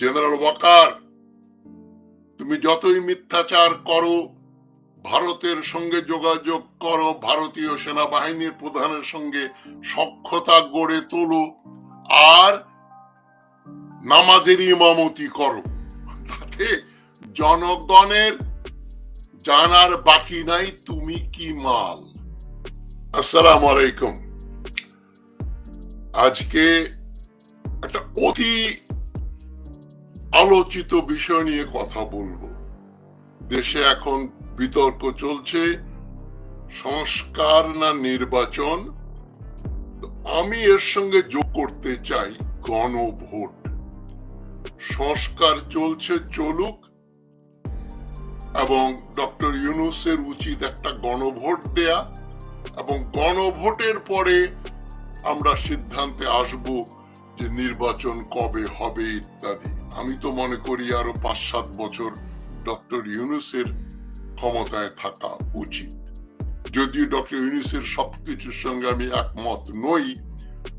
General Waker তুমি যতই মিথ্যাচার করো, ভারতের সঙ্গে যোগাযোগ করো, ভারতীয় সেনাবাহিনীর প্রধানের সঙ্গে সক্ষতা গড়ে তোলো, আর নামাজের ইমামতি করো। তাতে জনগণের জানার বাকি নাই, তুমি কি মাল? আসসালাম আলাইকুম। আজকে একটা অতি আলোচিত বিষয় নিয়ে কথা বলব। দেশে এখন বিতর্ক চলছে, সংস্কার না নির্বাচন? আমি এর সঙ্গে যোগ করতে চাই গণভোট। সংস্কার চলছে, চলুক, এবং ডক্টর ইউনুসের উচিত একটা গণভোট দেয়া, এবং গণভোটের পরে আমরা সিদ্ধান্তে আসব যে নির্বাচন কবে হবে ইত্যাদি। আমি তো মনে করি আরও পাঁচ সাত বছর ডক্টর ইউনুসের ক্ষমতায় থাকা উচিত। যদিও ডক্টর ইউনুসের সবকিছুর সঙ্গে আমি একমত নই,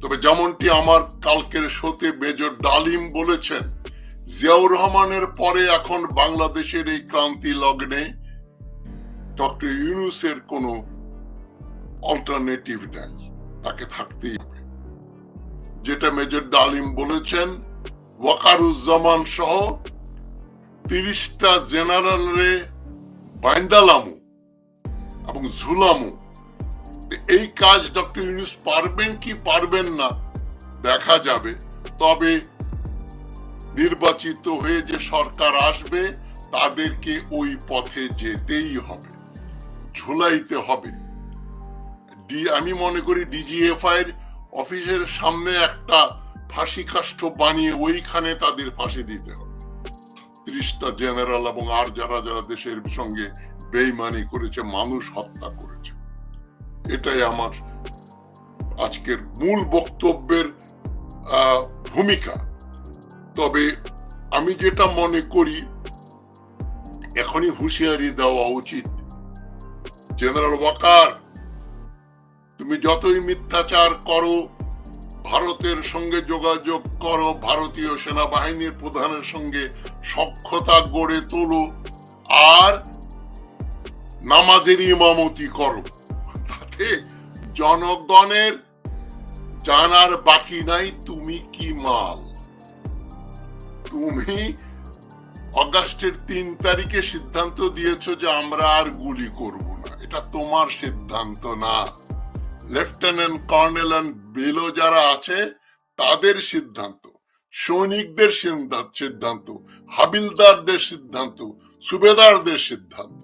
তবে যেমনটি আমার কালকের শোতে মেজর ডালিম বলেছেন, জিয়াউর রহমানের পরে এখন বাংলাদেশের এই ক্রান্তি লগ্নে ডক্টর ইউনুসের কোনো অল্টারনেটিভ নাই, তাকে থাকতেই হবে। যেটা মেজর ডালিম বলেছেন ওয়াকারুজ্জামান সহ তিরিশটা জেনারেলরে বাইন্দালামু এবং ঝুলামু। এই কাজ ডক্টর ইউনুস পারবেন কি পারবেন না দেখা যাবে। তবে নির্বাচিত হয়ে যে সরকার আসবে, তাদেরকে ওই পথে যেতেই হবে। ঝুলাইতে হবে। ডি, আমি মনে করি ডিজিএফআই এর অফিসের সামনে একটা ফাঁসি কাষ্ঠ বানিয়ে ওইখানে তাদের ফাঁসি দিতে হবে। ত্রিশটা জেনারেল এবং আর যারা যারা দেশের সঙ্গে বেইমানি করেছে, মানুষ হত্যা করেছে। এটাই আমার আজকের মূল বক্তব্যের ভূমিকা। তবে আমি যেটা মনে করি, এখনই হুঁশিয়ারি দেওয়া উচিত। জেনারেল ওয়াকার, তুমি যতই মিথ্যাচার করো ভারতের সঙ্গে যোগাযোগ করো, ভারতীয় সেনাবাহিনীর প্রধানের সঙ্গে সক্ষতা গড়ে তোলো আর নামাজের ইমামতি করো। তাতে জনগণের জানার বাকি নাই, তুমি কি মাল? তুমি অগাস্টের তিন তারিখে সিদ্ধান্ত দিয়েছ যে আমরা আর গুলি করব না। এটা তোমার সিদ্ধান্ত না। লেফটেন্যান্ট কর্নেল বেলো যারা আছে, তাদের সিদ্ধান্ত। সৈনিকদের সিদ্ধান্ত হাবিলদারদের সিদ্ধান্ত, সুবেদারদের সিদ্ধান্ত।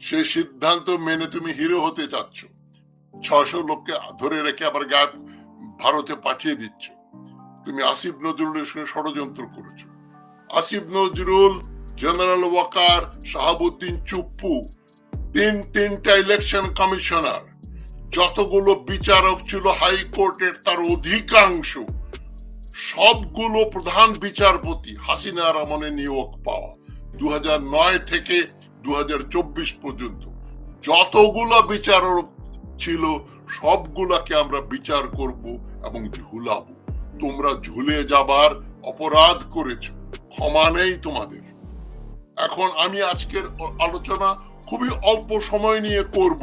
সেই সিদ্ধান্ত মেনে তুমি হিরো হতে চাচ্ছ। ছশো লোককে ধরে রেখে আবার গায়ে ভারতে পাঠিয়ে দিচ্ছ। তুমি আসিফ নজরুলের সঙ্গে ষড়যন্ত্র করেছ। আসিফ নজরুল, জেনারেল ওয়াকার, শাহাবুদ্দিন চুপ্পু, তিন তিনটা ইলেকশন কমিশনার যতগুলো বিচারক ছিল হাইকোর্টের তার অধিকাংশ, সবগুলো প্রধান বিচারপতি হাসিনা রহমানে নিয়োগ পাওয়া দু থেকে দু পর্যন্ত। যতগুলো বিচারক ছিল, সবগুলাকে আমরা বিচার করব এবং ঝুলাবো। তোমরা ঝুলে যাবার অপরাধ করেছ, ক্ষমা নেই তোমাদের। এখন আমি আজকের আলোচনা খুবই অল্প সময় নিয়ে করব।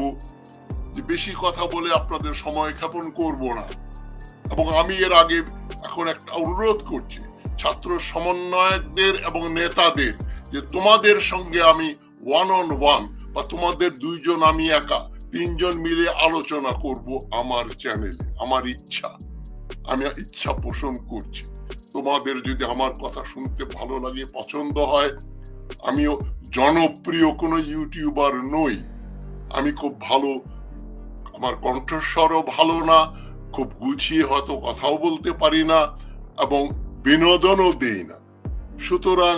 বেশি কথা বলে আপনাদের সময় ক্ষেপণ করব না। এবং আমি এর আগে এখন একটা অনুরোধ করছি, ছাত্র সমন্বয়কদের এবং নেতাদের, যে তোমাদের সঙ্গে আমি ওয়ান অন ওয়ান বা তোমাদের দুইজন আমি একা, তিনজন মিলে আলোচনা করব আমার চ্যানেলে আমার ইচ্ছা। আমি ইচ্ছা পোষণ করছি। তোমাদের যদি আমার কথা শুনতে ভালো লাগে, পছন্দ হয়, আমিও জনপ্রিয় কোনো ইউটিউবার নই। আমি খুব ভালো আমার কণ্ঠস্বরও ভালো না, খুব গুছিয়ে হয়তো কথাও বলতে পারি না এবং বিনোদনও দেই না। সুতরাং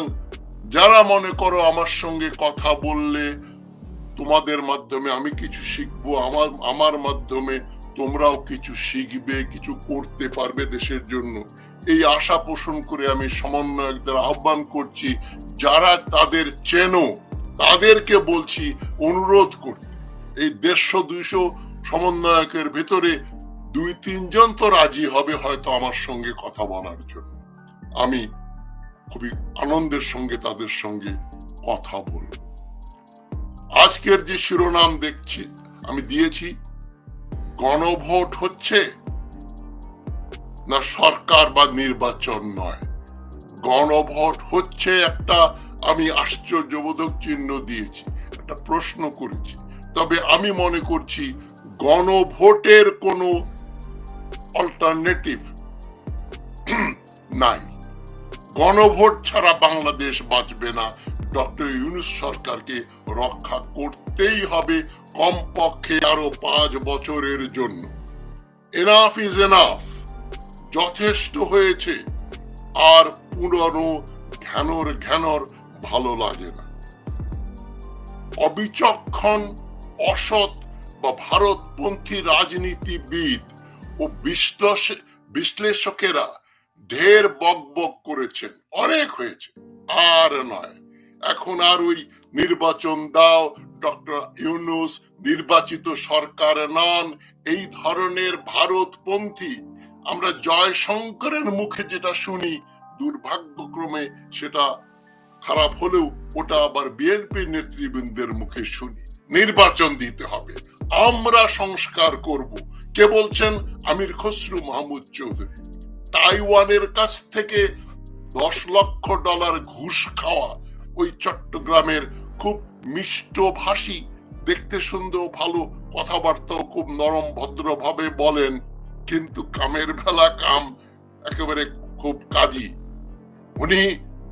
যারা মনে করো আমার সঙ্গে কথা বললে তোমাদের মাধ্যমে আমি কিছু শিখব, আমার আমার মাধ্যমে তোমরাও কিছু শিখবে, কিছু করতে পারবে দেশের জন্য, এই আশা পোষণ করে আমি সমন্বয়কদের আহ্বান করছি, যারা তাদের চেনো, তাদেরকে বলছি অনুরোধ করতে। এই দেড়শো, দুইশো সমন্বয়কের ভেতরে দুই তিনজন তো রাজি হবে হয়তো আমার সঙ্গে কথা বলার জন্য। আমি খুবই আনন্দের সঙ্গে তাদের সঙ্গে কথা বলব। আজকের যে শিরোনাম দেখছি, আমি দিয়েছি, গণভোট হচ্ছে না সরকার বা নির্বাচন নয়। গণভোট হচ্ছে একটা আমি আশ্চর্যবোধক চিহ্ন দিয়েছি, একটা প্রশ্ন করেছি। তবে আমি মনে করছি গণভোটের কোনো অল্টারনেটিভ নাই। গণভোট ছাড়া বাংলাদেশ বাঁচবে না। ডক্টর ইউনুস সরকারকে রক্ষা করতেই হবে কমপক্ষে আরও পাঁচ বছরের জন্য। এনাফ ইজ এনাফ যথেষ্ট হয়েছে। আর পুরনো ঘ্যানর ঘ্যানর ভালো লাগে না। অবিচক্ষণ, অসৎ বা ভারতপন্থী রাজনীতিবিদ ও বিশ্লেষ- বিশ্লেষকেরা ঢের বকবক করেছেন। অনেক হয়েছে। আর নয়, এখন আর ওই নির্বাচন দাও, ডক্টর ইউনুস নির্বাচিত সরকার নন, এই ধরনের ভারতপন্থী আমরা জয়শঙ্করের মুখে যেটা শুনি, দুর্ভাগ্যক্রমে সেটা খারাপ হলেও ওটা আবার বিএনপির নেতৃবৃন্দের মুখে শুনি। নির্বাচন দিতে হবে। আমরা সংস্কার করব। কে বলছেন? আমির খসরু মাহমুদ চৌধুরী। তাইওয়ানের কাছ থেকে দশ লক্ষ ডলার ঘুষ খাওয়া ওই চট্টগ্রামের খুব মিষ্ট ভাষী, দেখতে সুন্দর, ভালো কথাবার্তাও খুব নরম, ভদ্রভাবে বলেন, কিন্তু কামের বেলা কাম একেবারে খুব কাজী। উনি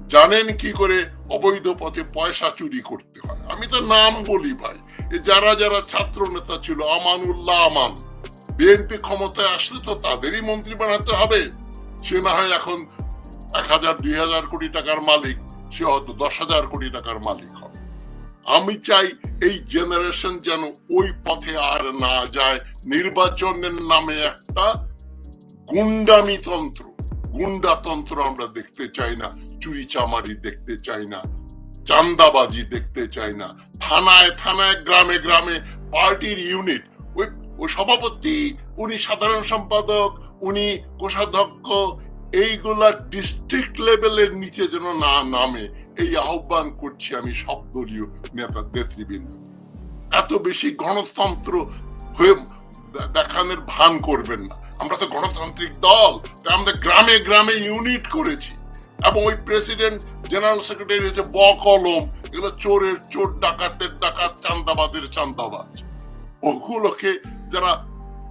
জানেন কি করে অবৈধ পথে পয়সা চুরি করতে হয়। আমি তো নাম বলি ভাই। যারা যারা ছাত্র নেতা ছিল, আমানুল্লাহ, আমান, বিএনপি ক্ষমতায় আসলে তো তাদেরই মন্ত্রী বানাতে হবে। সে না হয় এখন এক হাজার, দুই হাজার কোটি টাকার মালিক, সে হয়তো দশ হাজার কোটি টাকার মালিক হবে। আমি চাই এই জেনারেশন যেন ওই পথে আর না যায়। নির্বাচনের নামে একটা গুন্ডামি তন্ত্র গুন্ডাতন্ত্র আমরা দেখতে চাই না, চুরি চামারি দেখতে চাই না, চান্দাবাজি দেখতে চাই না। থানায় থানায়, গ্রামে গ্রামে পার্টির ইউনিট। ওই ওই সভাপতি, উনি সাধারণ সম্পাদক, উনি কোষাধ্যক্ষ, এইগুলা ডিস্ট্রিক্ট লেভেলের নিচে যেন না নামে, এই আহ্বান করছি আমি সব দলীয় নেতা নেতৃবৃন্দ। এত বেশি গণতন্ত্র হয়ে দেখানোর ভান করবেন না। আমরা তো গণতান্ত্রিক দল, তাই আমরা গ্রামে গ্রামে ইউনিট করেছি। এবং ওই প্রেসিডেন্ট জেনারেল সেক্রেটারি হচ্ছে বকলম কলম এগুলো চোরের চোর ডাকাতের ডাকাত, চান্দাবাদের চান্দাবাজ। ওগুলোকে যারা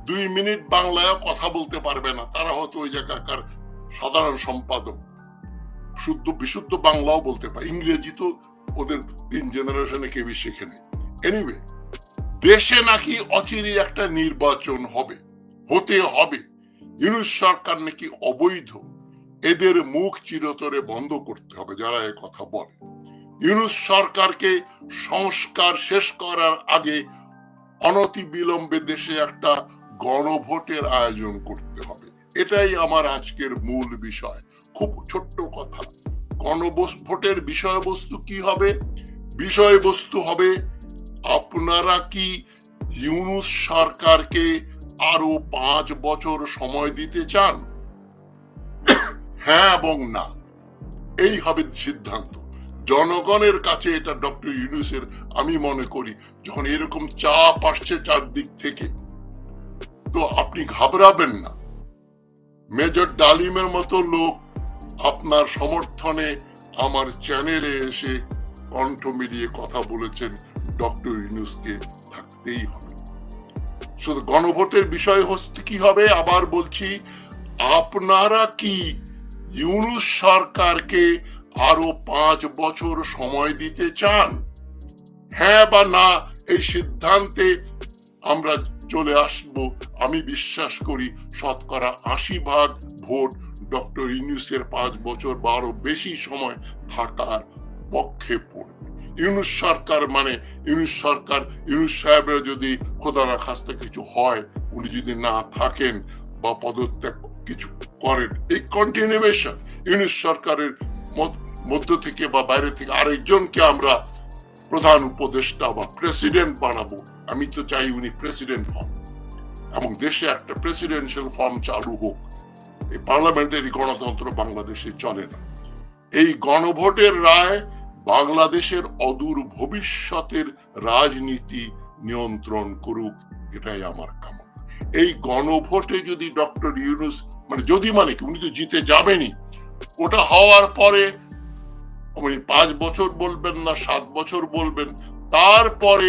দুই মিনিট বাংলায় কথা বলতে পারবে না, তারা হয়তো ওই জায়গাকার সাধারণ সম্পাদক। শুদ্ধ, বিশুদ্ধ বাংলাও বলতে পারে। ইংরেজি তো ওদের তিন জেনারেশনে কেউই শেখে নেই এনিওয়ে দেশে নাকি অচিরে একটা নির্বাচন হবে, হতে হবে। ইউনুস সরকার নাকি অবৈধ। এদের মুখ চিরতরে বন্ধ করতে হবে যারা এ কথা বলে। ইউনুস সরকারকে সংস্কার শেষ করার আগে অনতি বিলম্বে দেশে একটা গণভোটের আয়োজন করতে হবে। এটাই আমার আজকের মূল বিষয়। খুব ছোট্ট কথা। গণভোটের বিষয়বস্তু কি হবে? বিষয়বস্তু হবে, আপনারা কি ইউনুস সরকারকে আরও পাঁচ বছর সময় দিতে চান? হ্যাঁ এবং না। এই হবে সিদ্ধান্ত। জনগণের কাছে এটা ডক্টর ইউনুসের, আমি মনে করি, যখন এরকম চাপ আসছে চারদিক থেকে, তো আপনি ঘাবড়াবেন না। মেজর ডালিমের মতো লোক আপনার সমর্থনে আমার চ্যানেলে এসে কণ্ঠ মিলিয়ে কথা বলেছেন, ডক্টর ইউনুসকে থাকতেই হবে। শুধু গণভোটের বিষয় হচ্ছে কি হবে, আবার বলছি, আপনারা কি ইউনুস সরকারকে আরও পাঁচ বছর সময় দিতে চান? হ্যাঁ বা না, এই সিদ্ধান্তে আমরা চলে আসব। আমি বিশ্বাস করি শতকরা আশি ভাগ ভোট ডক্টর ইউনুসের পাঁচ বছর বা আরও বেশি সময় থাকার পক্ষে পড়বে। ইউনুস সরকার মানে ইউনুস সরকার, ইউনুস সাহেবের যদি খোদা না খাস্তে কিছু হয়, উনি যদি না থাকেন বা পদত্যাগ কিছু করেন, এই কন্টিনিউয়েশন ইউনুস সরকারের মধ্য- মধ্য থেকে বা বাইরে থেকে আরেকজনকে আমরা প্রধান উপদেষ্টা বা প্রেসিডেন্ট বানাবো। আমি তো চাই উনি প্রেসিডেন্ট হন। এবং দেশে একটা প্রেসিডেন্সিয়াল ফর্ম চালু হোক। এই পার্লামেন্টারি গণতন্ত্র বাংলাদেশে চলে না। এই গণভোটের রায় বাংলাদেশের অদূর ভবিষ্যতের রাজনীতি নিয়ন্ত্রণ করুক, এটাই আমার কামনা। এই গণভোটে যদি ডক্টর ইউনুস মানে যদি মানে কি, উনি তো জিতে যাবেনই। ওটা হওয়ার পরে উনি পাঁচ বছর বলবেন না, সাত বছর বলবেন। তারপরে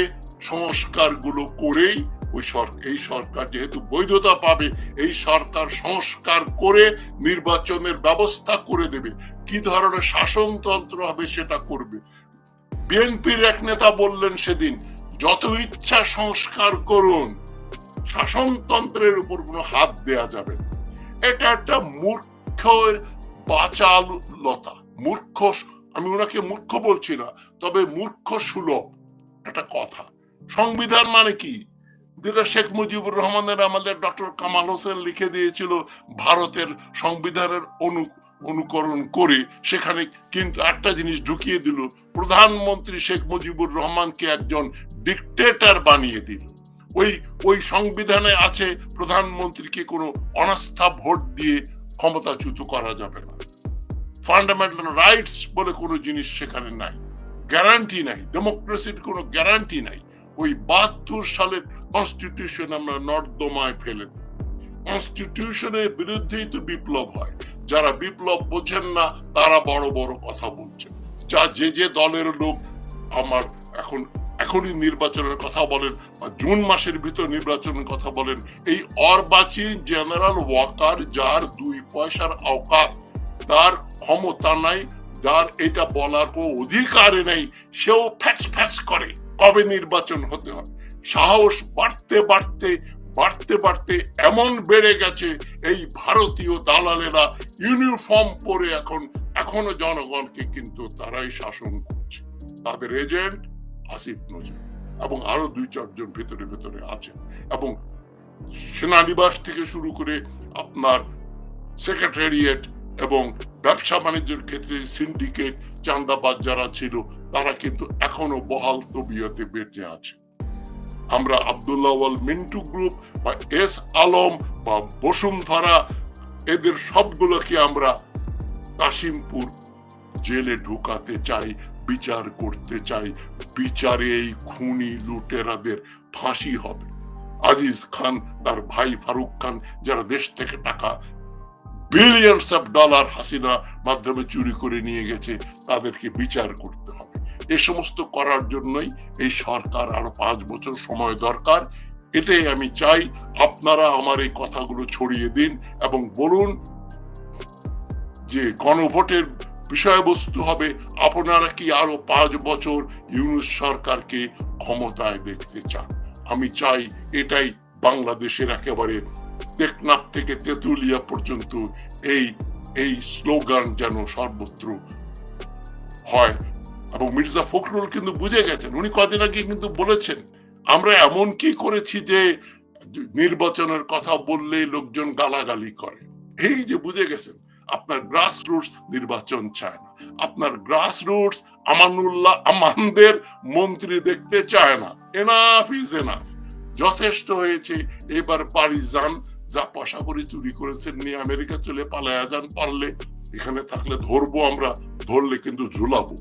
সংস্কারগুলো করেই ওই সরকার এই সরকার যেহেতু বৈধতা পাবে, এই সরকার সংস্কার করে নির্বাচনের ব্যবস্থা করে দেবে। কি ধরনের শাসনতন্ত্র হবে সেটা করবে। বিএনপির এক নেতা বললেন সেদিন, যত ইচ্ছা সংস্কার করুন, শাসনতন্ত্রের উপর কোনো হাত দেয়া যাবে এটা একটা মূর্খের বাচালতা, মূর্খ আমি ওনাকে মূর্খ বলছি না, তবে মূর্খ সুলভ। একটা কথা, সংবিধান মানে কি? যেটা শেখ মুজিবুর রহমানের, আমাদের ডক্টর কামাল হোসেন লিখে দিয়েছিল, ভারতের সংবিধানের অনু, অনুকরণ করে, সেখানে কিন্তু একটা জিনিস ঢুকিয়ে দিল, প্রধানমন্ত্রী শেখ মুজিবুর রহমানকে একজন ডিকটেটর বানিয়ে দিল। ওই ওই সংবিধানে আছে, প্রধানমন্ত্রীকে কোনো অনাস্থা ভোট দিয়ে ক্ষমতাচ্যুত করা যাবে না। ফান্ডামেন্টাল রাইটস বলে কোনো জিনিস সেখানে নাই। গ্যারান্টি নাই। ডেমোক্রেসির কোনো গ্যারান্টি নাই। ওই বাহাত্তর সালের কনস্টিটিউশন আমরা নর্দমায় ফেলে দিই কনস্টিটিউশনের বিরুদ্ধেই তো বিপ্লব হয়। যারা বিপ্লব বোঝেন না, তারা বড় বড় কথা বলছেন। যা যে যে দলের লোক আমার এখন, এখনই নির্বাচনের কথা বলেন বা জুন মাসের ভিতর নির্বাচনের কথা বলেন, এই অর্বাচীন জেনারেল ওয়াকার যার দুই পয়সার অকাত তার ক্ষমতা নাই, যার এটা বলার কোনো অধিকারে নেই, সেও ফ্যাস ফ্যাস করে। কবে নির্বাচন হতে হবে? সাহস বাড়তে বাড়তে বাড়তে বাড়তে এমন বেড়ে গেছে, এই ভারতীয় দালালেরা ইউনিফর্ম পরে এখন, এখনও জনগণকে কিন্তু তারাই শাসন করছে। তাদের এজেন্ট আসিফ নজরুল এবং আরও দুই, চারজন ভেতরে ভেতরে আছেন এবং সেনানিবাস থেকে শুরু করে আপনার সেক্রেটারিয়েট এবং ব্যবসা বাণিজ্যের ক্ষেত্রে সিন্ডিকেট চান্দাবাজ যারা ছিল, তারা কিন্তু এখনও বহাল তবিয়তে বেঁচে আছে। আমরা আবদুল্লাহ ওয়াল মিন্টু গ্রুপ বা এস আলম বা বসুন্ধরা এদের সবগুলোকে আমরা কাশিমপুর জেলে ঢুকাতে চাই, বিচার করতে চাই। বিচারে এই খুনি লুটেরাদের ফাঁসি হবে। আজিজ খান, তার ভাই ফারুক খান, যারা দেশ থেকে টাকা বিলিয়নস অফ ডলার হাসিনা মাধ্যমে চুরি করে নিয়ে গেছে, তাদেরকে বিচার করতে হবে। এ সমস্ত করার জন্যই এই সরকার আরও পাঁচ বছর সময় দরকার। এটাই আমি চাই, আপনারা আমার এই কথাগুলো ছড়িয়ে দিন এবং বলুন যে গণভোটের বিষয়বস্তু হবে, আপনারা কি আরও পাঁচ বছর ইউনুস সরকারকে ক্ষমতায় দেখতে চান? আমি চাই এটাই বাংলাদেশের একেবারে টেকনাফ থেকে তেতুলিয়া পর্যন্ত এই এই স্লোগান যেন সর্বত্র হয়। এবং মির্জা ফখরুল কিন্তু বুঝে গেছেন, উনি কদিন আগে কিন্তু বলেছেন, আমরা এমন কি করেছি যে নির্বাচনের কথা বললেই লোকজন গালাগালি করে। এই যে বুঝে গেছেন, আপনার গ্রাস রুটস নির্বাচন চায় না। আপনার গ্রাস রুটস আমানুল্লাহ আমানদের মন্ত্রী দেখতে চায় না। এনাফ ইজ এনাফ যথেষ্ট হয়েছে, এবার পারি যান যা করে চুরি করেছেন, নিয়ে আমেরিকা চলে পালায়া যান পারলে। এখানে থাকলে ধরবো আমরা, ধরলে কিন্তু ঝুলাবো।